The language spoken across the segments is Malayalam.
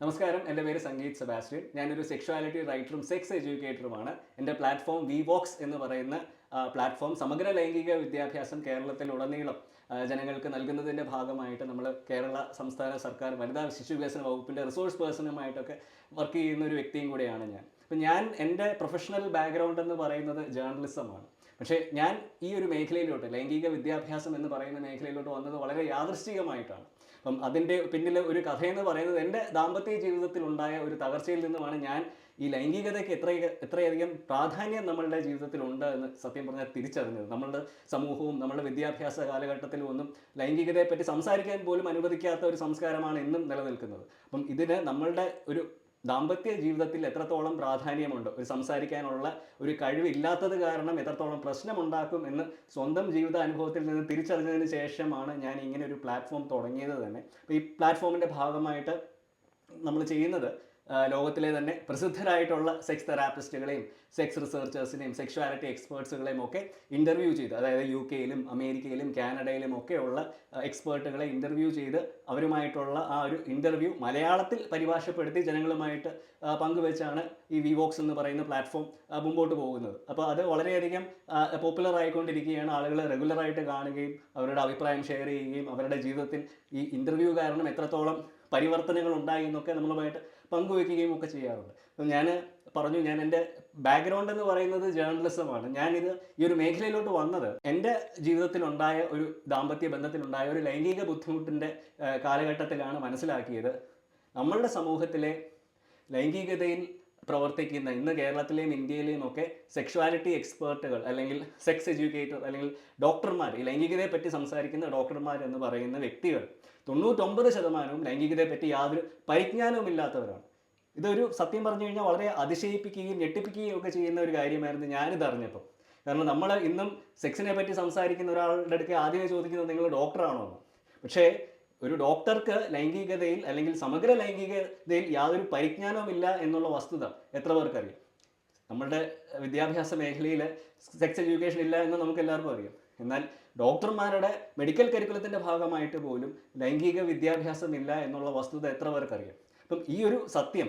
നമസ്കാരം എന്റെ പേര് സംഗീത് സെബാസ്റ്റ്യൻ. ഞാനൊരു സെക്ഷുവാലിറ്റി റൈറ്ററും സെക്സ് എഡ്യൂക്കേറ്ററുമാണ് എന്റെ പ്ലാറ്റ്ഫോം വി വോക്സ് എന്ന് പറയുന്ന പ്ലാറ്റ്ഫോം സമഗ്ര ലൈംഗിക വിദ്യാഭ്യാസം കേരളത്തിലുടനീളം ജനങ്ങൾക്ക് നൽകുന്നതിന്റെ ഭാഗമായിട്ട് നമ്മൾ കേരള സംസ്ഥാന സർക്കാർ വനിതാ ശിശു വികസന വകുപ്പിന്റെ റിസോഴ്സ് പേഴ്സണുമായിട്ടൊക്കെ വർക്ക് ചെയ്യുന്ന ഒരു വ്യക്തിയും കൂടെയാണ് ഞാൻ. അപ്പം ഞാൻ എന്റെ പ്രൊഫഷണൽ ബാക്ക്ഗ്രൗണ്ട് എന്ന് പറയുന്നത് ജേർണലിസമാണ് പക്ഷേ ഞാൻ ഈ ഒരു മേഖലയിലോട്ട് ലൈംഗിക വിദ്യാഭ്യാസം എന്ന് പറയുന്ന മേഖലയിലോട്ട് വന്നത് വളരെ യാദൃശ്ചികമായിട്ടാണ്. അപ്പം അതിന്റെ പിന്നിൽ ഒരു കഥയെന്ന് പറയുന്നത് എന്റെ ദാമ്പത്യ ജീവിതത്തിൽ ഉണ്ടായ ഒരു തകർച്ചയിൽ നിന്നുമാണ് ഞാൻ ഈ ലൈംഗികതയ്ക്ക് എത്ര എത്രയധികം പ്രാധാന്യം നമ്മളുടെ ജീവിതത്തിൽ ഉണ്ട് എന്ന് സത്യം പറഞ്ഞാൽ തിരിച്ചറിഞ്ഞത്. നമ്മളുടെ സമൂഹവും നമ്മളുടെ വിദ്യാഭ്യാസ കാലഘട്ടത്തിലും ഒന്നും ലൈംഗികതയെ പറ്റി സംസാരിക്കാൻ പോലും അനുവദിക്കാത്ത ഒരു സംസ്കാരമാണ് ഇന്നും നിലനിൽക്കുന്നത്. അപ്പം ഇതിന് നമ്മളുടെ ഒരു ദാമ്പത്യ ജീവിതത്തിൽ എത്രത്തോളം പ്രാധാന്യമുണ്ട്? ഒരു സംസാരിക്കാനുള്ള ഒരു കഴിവില്ലാത്തത് കാരണം എത്രത്തോളം പ്രശ്നമുണ്ടാക്കും എന്ന് സ്വന്തം ജീവിത അനുഭവത്തിൽ നിന്ന് തിരിച്ചറിഞ്ഞതിന് ശേഷമാണ് ഞാൻ ഇങ്ങനെ ഒരു പ്ലാറ്റ്ഫോം തുടങ്ങിയത് തന്നെ. അപ്പോൾ ഈ പ്ലാറ്റ്ഫോമിന്റെ ഭാഗമായിട്ട് നമ്മൾ ചെയ്യുന്നത് ലോകത്തിലെ തന്നെ പ്രസിദ്ധരായിട്ടുള്ള സെക്സ് തെറാപ്പിസ്റ്റുകളെയും സെക്സ് റിസർച്ചേഴ്സിനെയും സെക്ഷുവാലിറ്റി എക്സ്പേർട്സുകളെയും ഒക്കെ ഇന്റർവ്യൂ ചെയ്ത്. അതായത് യു കെയിലും അമേരിക്കയിലും കാനഡയിലും ഒക്കെയുള്ള എക്സ്പേർട്ടുകളെ ഇന്റർവ്യൂ ചെയ്ത് അവരുമായിട്ടുള്ള ആ ഒരു ഇന്റർവ്യൂ മലയാളത്തിൽ പരിഭാഷപ്പെടുത്തി ജനങ്ങളുമായിട്ട് പങ്കുവെച്ചാണ് ഈ വിവോക്സ് എന്ന് പറയുന്ന പ്ലാറ്റ്ഫോം മുമ്പോട്ട് പോകുന്നത്. അപ്പോൾ അത് വളരെയധികം പോപ്പുലർ ആയിക്കൊണ്ടിരിക്കുകയാണ്. ആളുകൾ റെഗുലറായിട്ട് കാണുകയും അവരുടെ അഭിപ്രായം ഷെയർ ചെയ്യുകയും അവരുടെ ജീവിതത്തിൽ ഈ ഇന്റർവ്യൂ കാരണം എത്രത്തോളം പരിവർത്തനങ്ങൾ ഉണ്ടായി എന്നൊക്കെ നമ്മളുമായിട്ട് പങ്കുവെക്കുകയും ഒക്കെ ചെയ്യാറുണ്ട്. ഞാൻ പറഞ്ഞു ഞാൻ എന്റെ ബാക്ക്ഗ്രൗണ്ട് എന്ന് പറയുന്നത് ജേർണലിസമാണ് ഞാനിത് ഈ ഒരു മേഖലയിലോട്ട് വന്നത് എന്റെ ജീവിതത്തിലുണ്ടായ ഒരു ദാമ്പത്യ ബന്ധത്തിലുണ്ടായ ഒരു ലൈംഗിക ബുദ്ധിമുട്ടിന്റെ കാലഘട്ടത്തിലാണ് മനസ്സിലാക്കിയത്. നമ്മളുടെ സമൂഹത്തിലെ ലൈംഗികതയിൽ പ്രവർത്തിക്കുന്ന ഇന്ന് കേരളത്തിലെയും ഇന്ത്യയിലെയും ഒക്കെ സെക്ഷുവാലിറ്റി എക്സ്പേർട്ടുകൾ അല്ലെങ്കിൽ സെക്സ് എഡ്യൂക്കേറ്റർ അല്ലെങ്കിൽ ഡോക്ടർമാർ ഈ ലൈംഗികതയെ പറ്റി സംസാരിക്കുന്ന ഡോക്ടർമാർ എന്ന് പറയുന്ന വ്യക്തികൾ തൊണ്ണൂറ്റൊമ്പത് ശതമാനവും ലൈംഗികതയെ പറ്റി യാതൊരു പരിജ്ഞാനവും ഇല്ലാത്തവരാണ്. ഇതൊരു സത്യം പറഞ്ഞു കഴിഞ്ഞാൽ വളരെ അതിശയിപ്പിക്കുകയും ഞെട്ടിപ്പിക്കുകയും ഒക്കെ ചെയ്യുന്ന ഒരു കാര്യമായിരുന്നു ഞാനിത് അറിഞ്ഞപ്പോൾ. കാരണം നമ്മൾ ഇന്നും സെക്സിനെ പറ്റി സംസാരിക്കുന്ന ഒരാളുടെ അടുക്കെ ആദ്യമേ ചോദിക്കുന്നത് നിങ്ങൾ ഡോക്ടറാണോ എന്ന് പക്ഷേ ഒരു ഡോക്ടർക്ക് ലൈംഗികതയിൽ അല്ലെങ്കിൽ സമഗ്ര ലൈംഗികതയിൽ യാതൊരു പരിജ്ഞാനവുമില്ല എന്നുള്ള വസ്തുത എത്ര പേർക്കറിയാം? നമ്മളുടെ വിദ്യാഭ്യാസ മേഖലയിൽ സെക്സ് എഡ്യൂക്കേഷൻ ഇല്ല എന്ന് നമുക്ക് എല്ലാവർക്കും അറിയാം. എന്നാൽ ഡോക്ടർമാരുടെ മെഡിക്കൽ കരിക്കുലത്തിന്റെ ഭാഗമായിട്ട് പോലും ലൈംഗിക വിദ്യാഭ്യാസം ഇല്ല എന്നുള്ള വസ്തുത എത്ര പേർക്കറിയാം? അപ്പം ഈ ഒരു സത്യം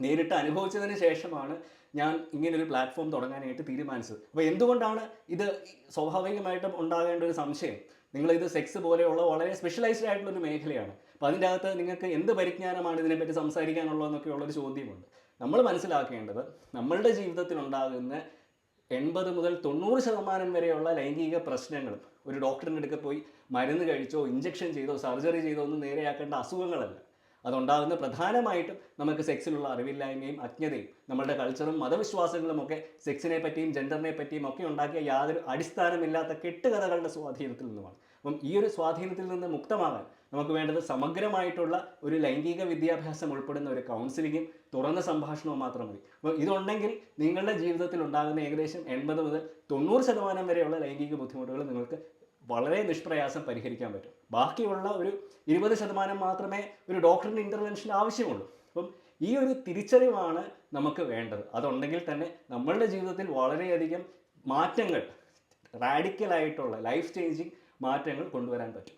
നേരിട്ട് അനുഭവിച്ചതിന് ശേഷമാണ് ഞാൻ ഇങ്ങനൊരു പ്ലാറ്റ്ഫോം തുടങ്ങാനായിട്ട് തീരുമാനിച്ചത്. അപ്പോൾ എന്തുകൊണ്ടാണ് ഇത് സ്വാഭാവികമായിട്ടും ഉണ്ടാകേണ്ട ഒരു സംശയം? നിങ്ങളിത് സെക്സ് പോലെയുള്ള വളരെ സ്പെഷ്യലൈസ്ഡ് ആയിട്ടുള്ള ഒരു മേഖലയാണ്. അപ്പോൾ അതിന്റെ അകത്ത് നിങ്ങൾക്ക് എന്ത് പരിജ്ഞാനമാണ് ഇതിനെപ്പറ്റി സംസാരിക്കാനുള്ളതെന്നൊക്കെ ഉള്ളൊരു ചോദ്യമുണ്ട്. നമ്മൾ മനസ്സിലാക്കേണ്ടത് നമ്മളുടെ ജീവിതത്തിൽ ഉണ്ടാകുന്ന എൺപത് മുതൽ തൊണ്ണൂറ് ശതമാനം വരെയുള്ള ലൈംഗിക പ്രശ്നങ്ങൾ. ഒരു ഡോക്ടറിന്റെ അടുക്കൽ പോയി മരുന്ന് കഴിച്ചോ ഇഞ്ചക്ഷൻ ചെയ്തോ സർജറി ചെയ്തോ ഒന്നും നേരെയാക്കേണ്ട അസുഖങ്ങളല്ല. അതുണ്ടാകുന്ന പ്രധാനമായിട്ടും നമുക്ക് സെക്സിലുള്ള അറിവില്ലായ്മയും അജ്ഞതയും നമ്മളുടെ കൾച്ചറും മതവിശ്വാസങ്ങളും ഒക്കെ സെക്സിനെ പറ്റിയും ജെൻഡറിനെ പറ്റിയും ഒക്കെ ഉണ്ടാക്കിയ യാതൊരു അടിസ്ഥാനമില്ലാത്ത കെട്ടുകഥകളുടെ സ്വാധീനത്തിൽ നിന്നുമാണ്. അപ്പം ഈ ഒരു സ്വാധീനത്തിൽ നിന്ന് മുക്തമാകാൻ നമുക്ക് വേണ്ടത് സമഗ്രമായിട്ടുള്ള ഒരു ലൈംഗിക വിദ്യാഭ്യാസം ഉൾപ്പെടുന്ന ഒരു കൗൺസിലിങ്ങും തുറന്ന സംഭാഷണവും മാത്രം മതി. അപ്പോൾ ഇതുണ്ടെങ്കിൽ നിങ്ങളുടെ ജീവിതത്തിൽ ഉണ്ടാകുന്ന ഏകദേശം എൺപത് മുതൽ തൊണ്ണൂറ് ശതമാനം വരെയുള്ള ലൈംഗിക ബുദ്ധിമുട്ടുകൾ നിങ്ങൾക്ക് വളരെ നിഷ്പ്രയാസം പരിഹരിക്കാൻ പറ്റും. ബാക്കിയുള്ള ഒരു ഇരുപത് ശതമാനം മാത്രമേ ഒരു ഡോക്ടറിന്റെ ഇന്റർവെൻഷൻ ആവശ്യമുള്ളൂ. അപ്പം ഈ ഒരു തിരിച്ചറിവാണ് നമുക്ക് വേണ്ടത്. അതുണ്ടെങ്കിൽ തന്നെ നമ്മളുടെ ജീവിതത്തിൽ വളരെയധികം മാറ്റങ്ങൾ റാഡിക്കലായിട്ടുള്ള ലൈഫ് ചേഞ്ചിങ് മാറ്റങ്ങൾ കൊണ്ടുവരാൻ പറ്റും.